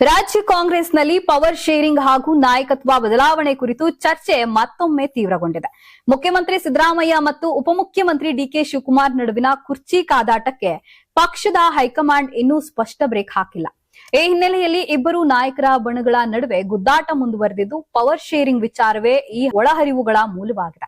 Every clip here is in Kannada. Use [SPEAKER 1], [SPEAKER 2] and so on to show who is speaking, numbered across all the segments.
[SPEAKER 1] ರಾಜ್ಯ ಕಾಂಗ್ರೆಸ್ನಲ್ಲಿ ಪವರ್ ಶೇರಿಂಗ್ ಹಾಗೂ ನಾಯಕತ್ವ ಬದಲಾವಣೆ ಕುರಿತು ಚರ್ಚೆ ಮತ್ತೊಮ್ಮೆ ತೀವ್ರಗೊಂಡಿದೆ. ಮುಖ್ಯಮಂತ್ರಿ ಸಿದ್ದರಾಮಯ್ಯ ಮತ್ತು ಉಪಮುಖ್ಯಮಂತ್ರಿ ಡಿಕೆ ಶಿವಕುಮಾರ್ ನಡುವಿನ ಕುರ್ಚಿ ಕಾದಾಟಕ್ಕೆ ಪಕ್ಷದ ಹೈಕಮಾಂಡ್ ಇನ್ನೂ ಸ್ಪಷ್ಟ ಬ್ರೇಕ್ ಹಾಕಿಲ್ಲ. ಈ ಹಿನ್ನೆಲೆಯಲ್ಲಿ ಇಬ್ಬರು ನಾಯಕರ ಬಣಗಳ ನಡುವೆ ಗುದ್ದಾಟ ಮುಂದುವರೆದಿದ್ದು ಪವರ್ ಶೇರಿಂಗ್ ವಿಚಾರವೇ ಈ ಒಳಹರಿವುಗಳ ಮೂಲವಾಗಿದೆ.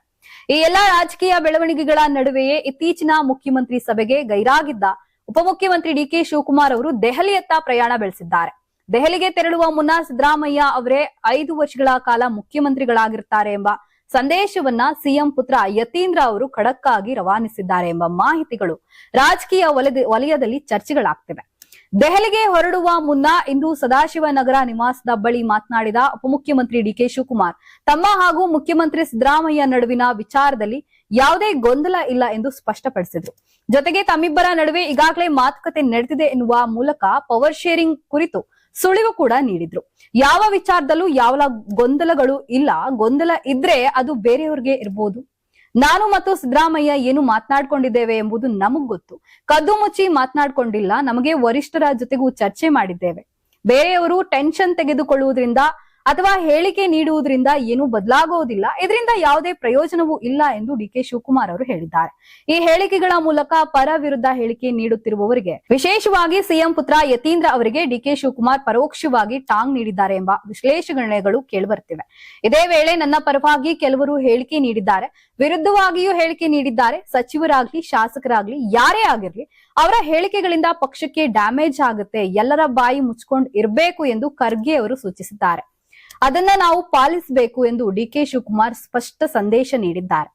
[SPEAKER 1] ಈ ಎಲ್ಲಾ ರಾಜಕೀಯ ಬೆಳವಣಿಗೆಗಳ ನಡುವೆಯೇ ಇತ್ತೀಚಿನ ಮುಖ್ಯಮಂತ್ರಿ ಸಭೆಗೆ ಗೈರಾಗಿದ್ದ ಉಪಮುಖ್ಯಮಂತ್ರಿ ಡಿಕೆ ಶಿವಕುಮಾರ್ ಅವರು ದೆಹಲಿಯತ್ತ ಪ್ರಯಾಣ ಬೆಳೆಸಿದ್ದಾರೆ. ದೆಹಲಿಗೆ ತೆರಳುವ ಮುನ್ನ ಸಿದ್ದರಾಮಯ್ಯ ಅವರೇ ಐದು ವರ್ಷಗಳ ಕಾಲ ಮುಖ್ಯಮಂತ್ರಿಗಳಾಗಿರ್ತಾರೆ ಎಂಬ ಸಂದೇಶವನ್ನ ಸಿಎಂ ಪುತ್ರ ಯತೀಂದ್ರ ಅವರು ಖಡಕ್ಕಾಗಿ ರವಾನಿಸಿದ್ದಾರೆ ಎಂಬ ಮಾಹಿತಿಗಳು ರಾಜಕೀಯ ವಲಯದ- ವಲಯದಲ್ಲಿ ಚರ್ಚೆಗಳಾಗ್ತಿವೆ. ದೆಹಲಿಗೆ ಹೊರಡುವ ಮುನ್ನ ಇಂದು ಸದಾಶಿವನಗರ ನಿವಾಸದ ಬಳಿ ಮಾತನಾಡಿದ ಉಪಮುಖ್ಯಮಂತ್ರಿ ಡಿಕೆ ಶಿವಕುಮಾರ್, ತಮ್ಮ ಹಾಗೂ ಮುಖ್ಯಮಂತ್ರಿ ಸಿದ್ದರಾಮಯ್ಯ ನಡುವಿನ ವಿಚಾರದಲ್ಲಿ ಯಾವುದೇ ಗೊಂದಲ ಇಲ್ಲ ಎಂದು ಸ್ಪಷ್ಟಪಡಿಸಿದ್ರು. ಜೊತೆಗೆ ತಮ್ಮಿಬ್ಬರ ನಡುವೆ ಈಗಾಗಲೇ ಮಾತುಕತೆ ನಡೆದಿದೆ ಎನ್ನುವ ಮೂಲಕ ಪವರ್ ಶೇರಿಂಗ್ ಕುರಿತು ಸುಳಿವು ಕೂಡ ನೀಡಿದ್ರು. ಯಾವ ವಿಚಾರದಲ್ಲೂ ಯಾವ ಗೊಂದಲಗಳು ಇಲ್ಲ. ಗೊಂದಲ ಇದ್ರೆ ಅದು ಬೇರೆಯವ್ರಿಗೆ ಇರ್ಬೋದು. ನಾನು ಮತ್ತು ಸಿದ್ದರಾಮಯ್ಯ ಏನು ಮಾತನಾಡ್ಕೊಂಡಿದ್ದೇವೆ ಎಂಬುದು ನಮಗ್ ಗೊತ್ತು. ಕದ್ದು ಮುಚ್ಚಿ ಮಾತನಾಡ್ಕೊಂಡಿಲ್ಲ. ನಮಗೆ ವರಿಷ್ಠರ ಜೊತೆಗೂ ಚರ್ಚೆ ಮಾಡಿದ್ದೇವೆ. ಬೇರೆಯವರು ಟೆನ್ಷನ್ ತೆಗೆದುಕೊಳ್ಳುವುದರಿಂದ ಅಥವಾ ಹೇಳಿಕೆ ನೀಡುವುದರಿಂದ ಏನೂ ಬದಲಾಗುವುದಿಲ್ಲ ಇದರಿಂದ ಯಾವುದೇ ಪ್ರಯೋಜನವೂ ಇಲ್ಲ ಎಂದು ಡಿ ಕೆ ಶಿವಕುಮಾರ್ ಅವರು ಹೇಳಿದ್ದಾರೆ. ಈ ಹೇಳಿಕೆಗಳ ಮೂಲಕ ಪರ ವಿರುದ್ಧ ಹೇಳಿಕೆ ನೀಡುತ್ತಿರುವವರಿಗೆ, ವಿಶೇಷವಾಗಿ ಸಿಎಂ ಪುತ್ರ ಯತೀಂದ್ರ ಅವರಿಗೆ ಡಿಕೆ ಶಿವಕುಮಾರ್ ಪರೋಕ್ಷವಾಗಿ ಟಾಂಗ್ ನೀಡಿದ್ದಾರೆ ಎಂಬ ವಿಶ್ಲೇಷಣೆಗಳು ಕೇಳಿಬರುತ್ತಿವೆ. ಇದೇ ವೇಳೆ ನನ್ನ ಪರವಾಗಿ ಕೆಲವರು ಹೇಳಿಕೆ ನೀಡಿದ್ದಾರೆ. ವಿರುದ್ಧವಾಗಿಯೂ ಹೇಳಿಕೆ ನೀಡಿದ್ದಾರೆ. ಸಚಿವರಾಗ್ಲಿ, ಶಾಸಕರಾಗ್ಲಿ, ಯಾರೇ ಆಗಿರ್ಲಿ, ಅವರ ಹೇಳಿಕೆಗಳಿಂದ ಪಕ್ಷಕ್ಕೆ ಡ್ಯಾಮೇಜ್ ಆಗುತ್ತೆ. ಎಲ್ಲರ ಬಾಯಿ ಮುಚ್ಕೊಂಡು ಇರಬೇಕು ಎಂದು ಖರ್ಗೆ ಅವರು ಸೂಚಿಸಿದ್ದಾರೆ. ಅದನ್ನ ನಾವು ಪಾಲಿಸಬೇಕು ಎಂದು ಡಿ ಕೆ ಶಿವಕುಮಾರ್ ಸ್ಪಷ್ಟ ಸಂದೇಶ ನೀಡಿದ್ದಾರೆ.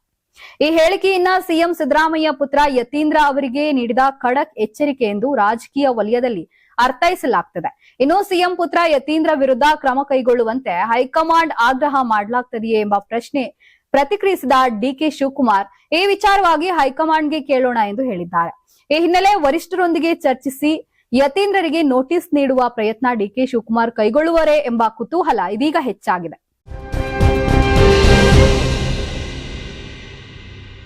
[SPEAKER 1] ಈ ಹೇಳಿಕೆಯನ್ನ ಸಿಎಂ ಸಿದ್ದರಾಮಯ್ಯ ಪುತ್ರ ಯತೀಂದ್ರ ಅವರಿಗೆ ನೀಡಿದ ಖಡಕ್ ಎಚ್ಚರಿಕೆ ಎಂದು ರಾಜಕೀಯ ವಲಯದಲ್ಲಿ ಅರ್ಥೈಸಲಾಗ್ತದೆ. ಇನ್ನು ಸಿಎಂ ಪುತ್ರ ಯತೀಂದ್ರ ವಿರುದ್ಧ ಕ್ರಮ ಕೈಗೊಳ್ಳುವಂತೆ ಹೈಕಮಾಂಡ್ ಆಗ್ರಹ ಮಾಡಲಾಗ್ತದೆಯೇ ಎಂಬ ಪ್ರಶ್ನೆ ಪ್ರತಿಕ್ರಿಯಿಸಿದ ಡಿಕೆ ಶಿವಕುಮಾರ್, ಈ ವಿಚಾರವಾಗಿ ಹೈಕಮಾಂಡ್ಗೆ ಕೇಳೋಣ ಎಂದು ಹೇಳಿದ್ದಾರೆ. ಈ ಹಿನ್ನೆಲೆ ವರಿಷ್ಠರೊಂದಿಗೆ ಚರ್ಚಿಸಿ ಯತೀಂದ್ರರಿಗೆ ನೋಟಿಸ್ ನೀಡುವ ಪ್ರಯತ್ನ ಡಿಕೆ ಶಿವಕುಮಾರ್ ಕೈಗೊಳ್ಳುವರೇ ಎಂಬ ಕುತೂಹಲ ಇದೀಗ ಹೆಚ್ಚಾಗಿದೆ.